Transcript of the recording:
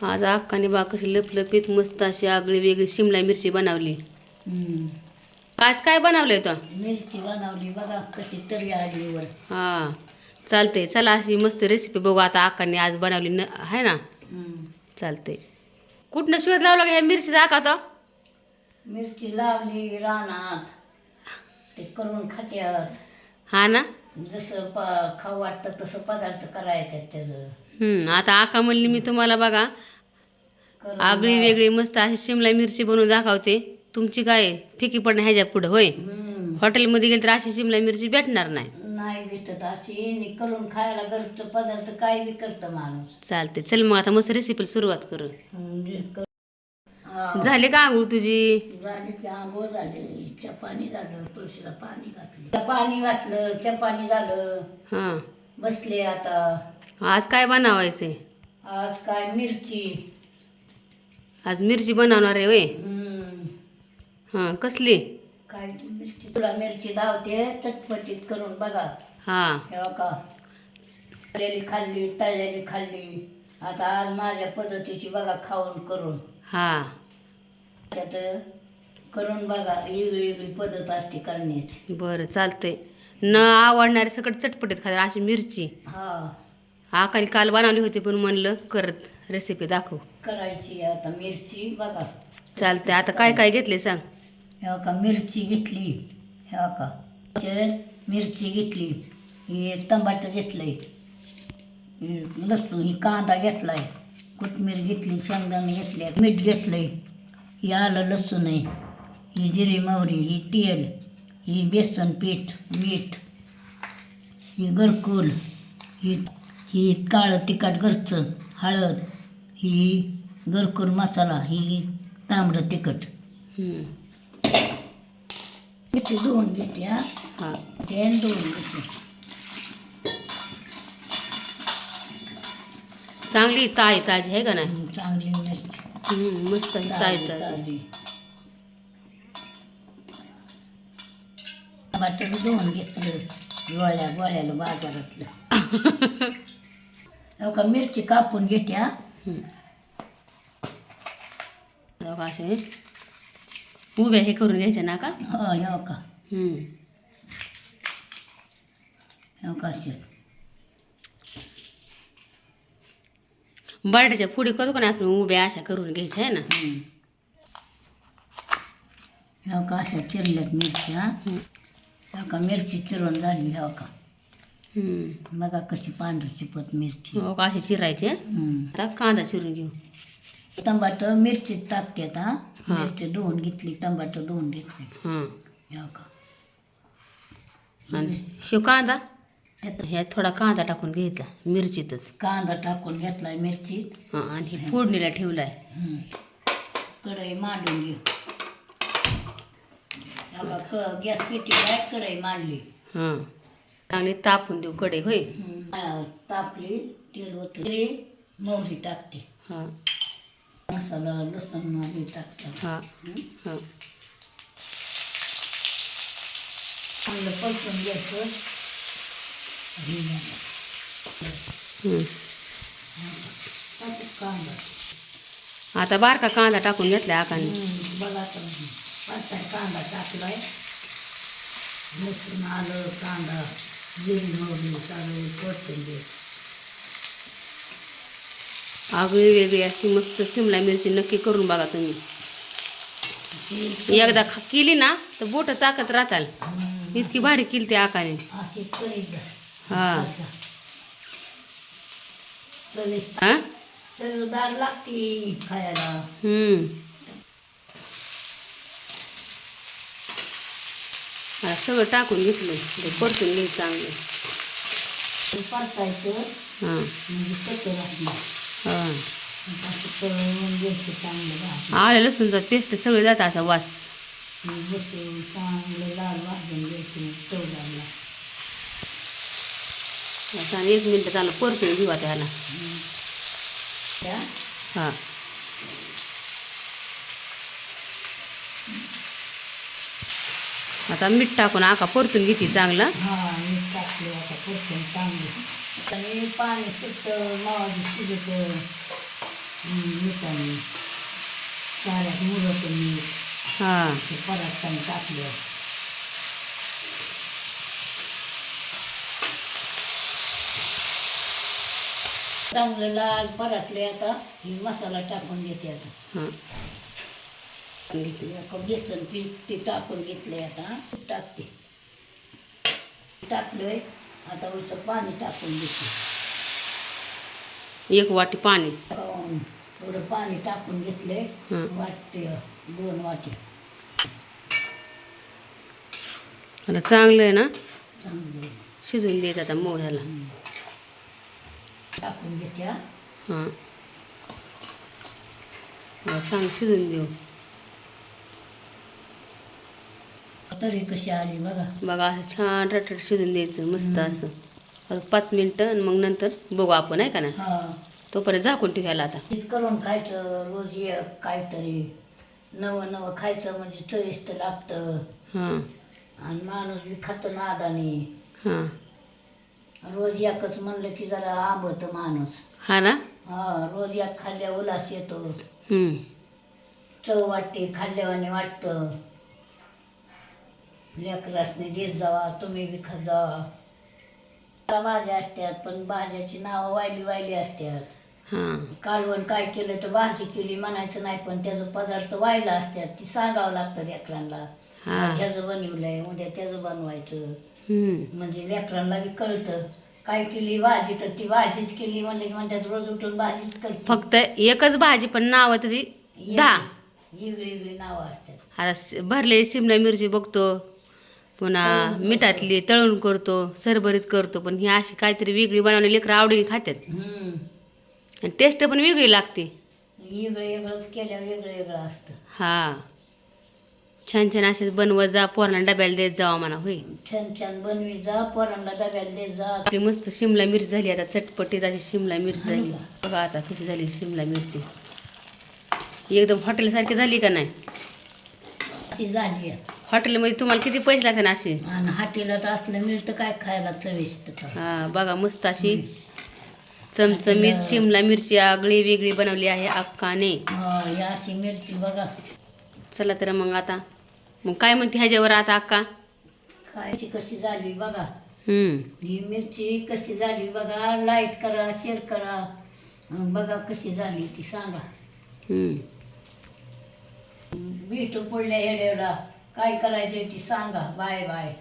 आज अक्काने बा कशी लपलपीत मस्त अशी आगळी वेगळी शिमला मिरची बनवली. आज काय बनवलंय तो मिरची बनवली बघा कशी तरी आली वर. हा चालते चला अशी मस्त रेसिपी बघू. आता अक्काने आज बनवली न आहे ना? हम्म. चालते कुठनं शोध लावला का ह्या मिरचीचा आका तो मिरची लावली रानात. ते करून खात्यात. हा ना? जसं प खाऊ वाटतं तसं पदार्थ करायचे त्याचं. आता आका म्हणली मी तुम्हाला बघा आगळी वेगळी मस्त अशी शिमला मिरची बनवून दाखवते. तुमची काय फिकी पडणं ह्याच्या पुढं होय. हॉटेलमध्ये गेली तर अशी शिमला मिरची भेटणार नाही. नाही भेटत अशी. नि करून खायला घरचं पदार्थ काय बी करतं माणूस. चालते चल मग आता मस्त रेसिपीला सुरुवात करू. म्हणजे. झाले का आंघोळ तुझी? झाली की आंघोळ झाली. चपानी झालं तुळशीला पाणी घातलं. पाणी घातलं चपानी झालं. हां. बसले आता. आज काय बनवायचे आज काय मिरची. आज मिरची बनवणार आहे वय. हां कसली? काय ती मिरची? तुला मिरची धावते चटपटीत करून बघा. हां. हे का तळलेली खाल्ली तळलेली खाल्ली. आता आज माझ्या पद्धतीची बघा खाऊन करून. हां. त्यात करून बघा वेगळी वेगळी पद्धत असते करण्याची. बरं चालतंय. न आवडणारे सगळं चटपटीत खातात अशी मिरची. हा. आकाने काल बनवली होती पण म्हणलं करत रेसिपी दाखव. करायची आता मिरची बघा. चालतंय आता काय काय घेतले सांग. हे का मिरची घेतली. हे का मिरची घेतली. हे टमाटर घेतलंय. हे लसूण ही कांदा घेतलाय. कोथमीर घेतली शेंगदाणे घेतले मीठ घेतलंय. ही आलं लसूण आहे. ही जिरी मोहरी ही तेल ही बेसन पीठ मीठ ही गरकुल ही ही काळं तिखट घरचं हळद ही गरकुल मसाला ही तांबडं तिखट. किती दोन घेतल्या हां. ते दोन घेतले चांगली ताई ताजी आहे का नाही? चांगली हम्म, मस्त आहे ताई ताजी दोन घेतलं गोळ्या गोळ्याला बाजारातलं. हो का मिरची कापून घेत्या हम्म. बघा असे उभ्या हे करून घ्यायच्या ना का हो हो का. हो का असे बटाट्याच्या पुढे करतो का आपण उभ्या अशा करून घ्यायच्या आहे ना. हो का अशा चिरल्यात मिरच्या. हो का मिरची चिरून झाली हो का. बघा कशी पांढरी चिपत मिरची. हो का? असे चिरायचे. आता कांदा चिरून घेऊ. टमाटर मिरची टाकते आता. हा. मिरची दोन घेतली टमाटर दोन घेतले. हां. हो का आणि शिव कांदा? त्यात ह्यात थोडा कांदा टाकून घ्यायचा मिरचीतच. कांदा टाकून घेतलाय मिरची. हां आणि हे फोडणीला ठेवलाय. कढई मांडून घेऊ. हो का, क गॅस पेटीला कढई मांडली. हां. चांगली तापून देऊ कडे होय? तापली तेल होते मोहरी टाकते. हां. मसाला लसूण आधी टाकतात हां. हां. चांगलं परतून घ्यायचं. कांदा. आता बारका कांदा टाकून घेतलाय आकाने. बघा कांदा टाकलाय. लसूण आलं कांदा. कोथिंबीर आगळी वेगळी अशी मस्त शिमला मिरची नक्की करून बघा तुम्ही. एकदा केली ना तर बोट चाकत राहताल. इतकी भारी केली ते आकाने. हा. हा? लागते खायला. हम्म. सगळं टाकून घेतलं ते परतून घ्यायचं चांगलं. परतायचं. हां. म्हणजे हां. लसूणचा पेस्ट सगळं जातं असा वास. चांगलं लाल घ्यायचं आता एक मिनटं चांगलं परतून घेऊ आता ह्याला. हां. आता मीठ टाकून आका परतून घेते चांगलं. हा मीठ टाकले आता परतून चांगली. आणि पाणी सुटतं मावाची शिजत मिठाने चाऱ्यात मुरत मीठ. हां. ते परत टाकलं. चांगलं लाल परतले आता मसाला टाकून घेते आता. हां. घेतली. बेसन पीठ ते टाकून घेतलंय आता. टाकते. टाकलंय. आता उसं पाणी टाकून घेते. एक वाटी पाणी. थोडं पाणी टाकून घेतलंय. हं. वाटते. दोन वाटी. आता चांगलं आहे ना? चांगलं. शिजून द्यायचं आता मोह्याला टाकून घेत्या हां. चांगलं शिजून देऊ. तरी कशी आली बघा. बघा असं छान रटरट शिजून द्यायचं मस्त असं. पाच मिनटं आणि मग नंतर बघू आपण आहे का ना हा. तोपर्यंत झाकून ठेवायला आता. तीच करून खायचं रोज एक काहीतरी. नवं नवं खायचं म्हणजे चविष्ट लागतं. हां. आणि माणूस बी खातं नादाने. हां. रोज एकच म्हणलं की जरा आंबत माणूस. हा ना? हा रोज एक खाल्ल्या उलास येतो. हम्म. चव वाटते खाल्ल्यावाने वाटतं. लेकरासने देत जावा तुम्ही बी खात जावा भाज्या असतात पण भाज्याची नावं वायली वायली असतात हां. कालवण काय केलं तर भाजी केली म्हणायचं नाही पण त्याचं पदार्थ व्हायला असतात ती सांगावं लागतं लेकरांना. ह्याचं बनवलंय उद्या त्याचं बनवायचं. म्हणजे लेकरांना बी कळतं. काय केली भाजी तर ती भाजीच केली म्हणजे म्हणतात रोज उठून भाजीच करते. फक्त एकच भाजी पण नाव तरी दहा. वेगळी वेगळी नावं असतात आता भरलेली शिमला मिरची बघतो. पुन्हा मिठातली तळून करतो सरभरीत करतो पण ही अशी काहीतरी वेगळी बनवली लेकरं आवडीने खातात हम्म. आणि टेस्ट पण वेगळी लागते. वेगळं वेगळंच केल्यावर वेगळं वेगळं असतं. हा. छान छान असेच बनवत जा पोरांना डब्याला देत जावा म्हणा होय. छान छान बनवी जा पोरांना डब्याला देत जा. आपली मस्त शिमला मिरची झाली आता चटपटीत अशी शिमला मिरची झाली. बघा आता कशी झाली शिमला मिरची. एकदम हॉटेलसारखी झाली का नाही? ती झाली. हॉटेलमध्ये तुम्हाला किती पैसे लागतात ना असे? आणि हाटीला तर असलं मिळतं काय खायला चविष्ट तर. हा बघा मस्त अशी चमचमीत शिमला मिरची आगळी वेगळी बनवली आहे अक्काने. हा, ही अशी मिरची बघा. चला तर मग आता. मग काय म्हणते ह्याच्यावर आता अक्का? खायची कशी झाली बघा. हम्म. ही मिरची कशी झाली बघा लाइट करा शेअर करा. आणि बघा कशी झाली ती सांगा. हम्म. भेटू पडल्या येड्याला. काय करायचे ती सांगा. Bye bye.